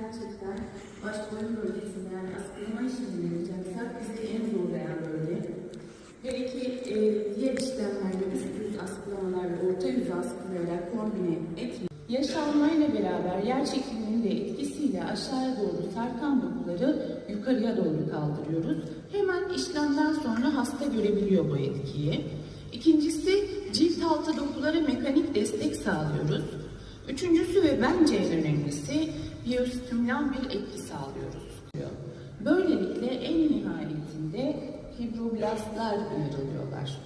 gerçekten baş boyun bölgesinde yani askılama işlemini yapacaksak bizi en zorlayan bölge. Hele ki e, diğer işlemlerle üst yüz askılamalarla orta yüz askılayarak kombine etmiyor. Yaş almayla beraber yer çekiminin de etkisiyle aşağıya doğru sarkan dokuları yukarıya doğru kaldırıyoruz. Hemen işlemden sonra hasta görebiliyor bu etkiyi. İkincisi cilt altı dokulara mekanik destek sağlıyoruz. Üçüncüsü ve bence en önemlisi biyostimülan bir etki sağlıyoruz. Böylelikle en nihayetinde fibroblastlar uyarılıyorlar.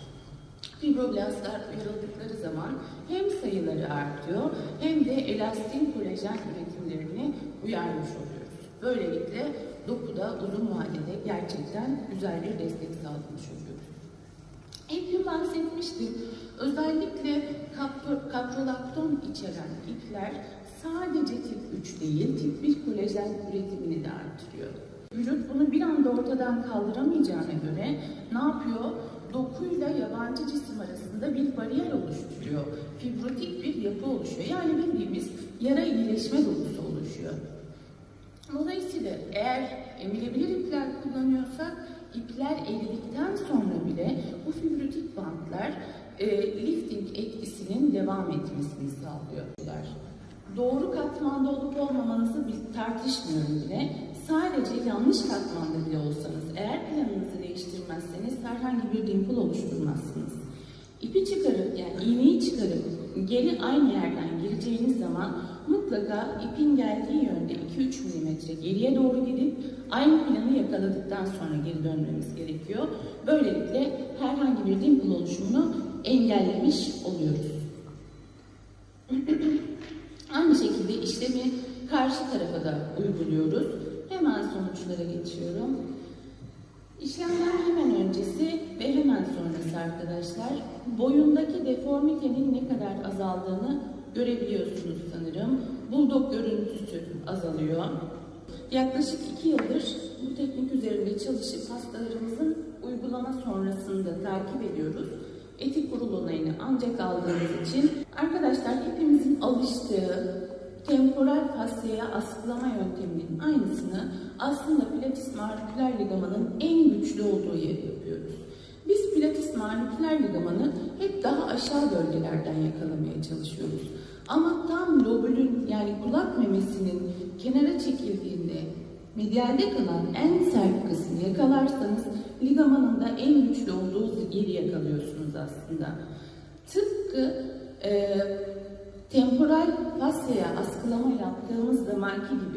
Fibroblastlar uyarıldıkları zaman hem sayıları artıyor hem de elastin kolajen üretimlerini uyarmış oluyoruz. Böylelikle dokuda uzun vadede gerçekten güzel bir destek sağlamış oluyoruz. İlk gün bahsetmiştim. Özellikle kapro, kaprolakton içeren ipler sadece tip 3 değil, tip 1 kolajen üretimini de artırıyor. Vücut bunu bir anda ortadan kaldıramayacağına göre ne yapıyor? Dokuyla yabancı cisim arasında bir bariyer oluşturuyor. Fibrotik bir yapı oluşuyor. Yani bildiğimiz yara iyileşme dokusu oluşuyor. Dolayısıyla eğer emilebilir ipler kullanıyorsak ipler eridikten sonra bile bu fibrotik bantlar e, lifting etkisinin devam etmesini sağlıyorlar. Doğru katmanda olup olmamanızı biz tartışmıyorum bile. Sadece yanlış katmanda bile olsanız eğer planınızı değiştirmezseniz herhangi bir dimple oluşturmazsınız. İpi çıkarıp yani iğneyi çıkarıp geri aynı yerden gireceğiniz zaman mutlaka ipin geldiği yönde 2-3 milimetre geriye doğru gidip aynı planı yakaladıktan sonra geri dönmemiz gerekiyor. Böylelikle herhangi bir dimple oluşumunu engellemiş oluyoruz. aynı şekilde işlemi karşı tarafa da uyguluyoruz. Hemen sonuçlara geçiyorum. İşlemden hemen öncesi ve hemen sonrası arkadaşlar boyundaki deformitenin ne kadar azaldığını görebiliyorsunuz sanırım. Bulldog görüntüsü azalıyor. Yaklaşık iki yıldır bu teknik üzerinde çalışıp hastalarımızın uygulama sonrasında takip ediyoruz. Etik kurul onayını ancak aldığımız için arkadaşlar hepimizin alıştığı temporal fasyaya askılama yönteminin aynısını aslında pilates matriküler ligamanın en güçlü olduğu yeri yapıyoruz. Biz pilates matriküler ligamanı hep daha aşağı bölgelerden yakalamaya çalışıyoruz. Ama tam lobülün yani kulak memesinin kenara çekildiğinde medialde kalan en sert kısmı yakalarsanız ligamanın da en güçlü olduğu yeri yakalıyorsunuz aslında. Tıpkı e, temporal fasyaya askılama yaptığımız zamanki gibi